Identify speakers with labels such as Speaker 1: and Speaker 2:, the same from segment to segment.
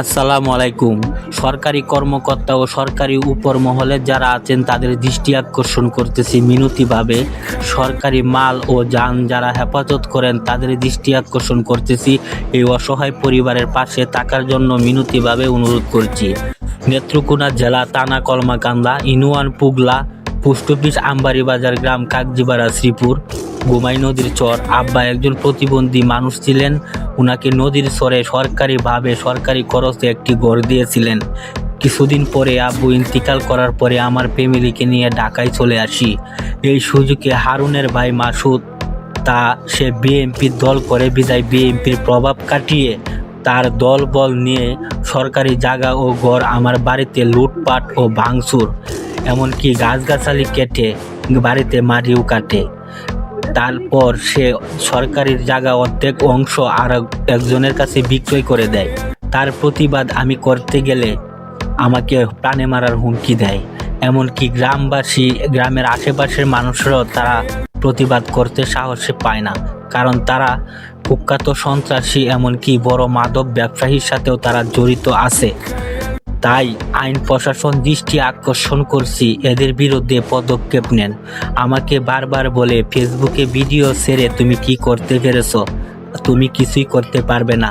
Speaker 1: আসসালামু আলাইকুম। সরকারি কর্মকর্তা ও সরকারি উপর মহলে যারা আছেন, তাদের দৃষ্টি আকর্ষণ করতেছি মিনতিভাবে। সরকারি মাল ও যান যারা হেফাজত করেন, তাদের দৃষ্টি আকর্ষণ করতেছি। এই অসহায় পরিবারের পাশে থাকার জন্য মিনতিভাবে অনুরোধ করছি। নেত্রকোনা জেলা তানা কলমাকান্দা, ইনুয়ান পুগলা পোস্ট অফিস আমবাড়ি বাজার গ্রাম কাকজিপাড়া, শ্রীপুর। গোমাই নদীর চর। আব্বা একজন প্রতিবন্ধী মানুষ ছিলেন। উনাকে নদীর চরে সরকারিভাবে সরকারি খরচে একটি ঘর দিয়েছিলেন। কিছুদিন পরে আব্বু ইন্তিকাল করার পরে আমার ফ্যামিলিকে নিয়ে ঢাকায় চলে আসি। এই সুযোগে হারুনের ভাই মাসুদ, তা সে বিএনপির দল করে বিদায় বিএনপির প্রভাব কাটিয়ে তার দল বল নিয়ে সরকারি জায়গা ও ঘর আমার বাড়িতে লুটপাট ও ভাঙচুর। এমনকি গাছগাছালি কেটে বাড়িতে মাটিও কাটে। তারপর সে সরকারি জায়গা অর্ধেক অংশ আর একজনের কাছে বিক্রয় করে দেয়। তার প্রতিবাদ আমি করতে গেলে আমাকে প্রাণে মারার হুমকি দেয়। এমনকি গ্রামবাসী, গ্রামের আশেপাশের মানুষরাও তারা প্রতিবাদ করতে সাহসে পায় না। কারণ তারা কুখ্যাত সন্ত্রাসী, এমনকি বড় মাদক ব্যবসায়ীর সাথেও তারা জড়িত আছে। তাই আইন প্রশাসন দৃষ্টি আকর্ষণ করছি। এদের বিরুদ্ধে পদক্ষেপ নেন। আমাকে বারবার বলে, ফেসবুকে ভিডিও ছেড়ে তুমি কি করতে পেরেছ? তুমি কিছুই করতে পারবে না।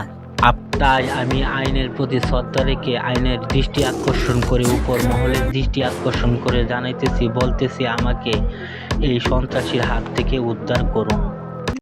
Speaker 1: তাই আমি আইনের প্রতি শ্রদ্ধা রেখে আইনের দৃষ্টি আকর্ষণ করে, উপর মহলের দৃষ্টি আকর্ষণ করে জানাইতেছি, বলতেছি, আমাকে এই সন্ত্রাসীর হাত থেকে উদ্ধার করুন।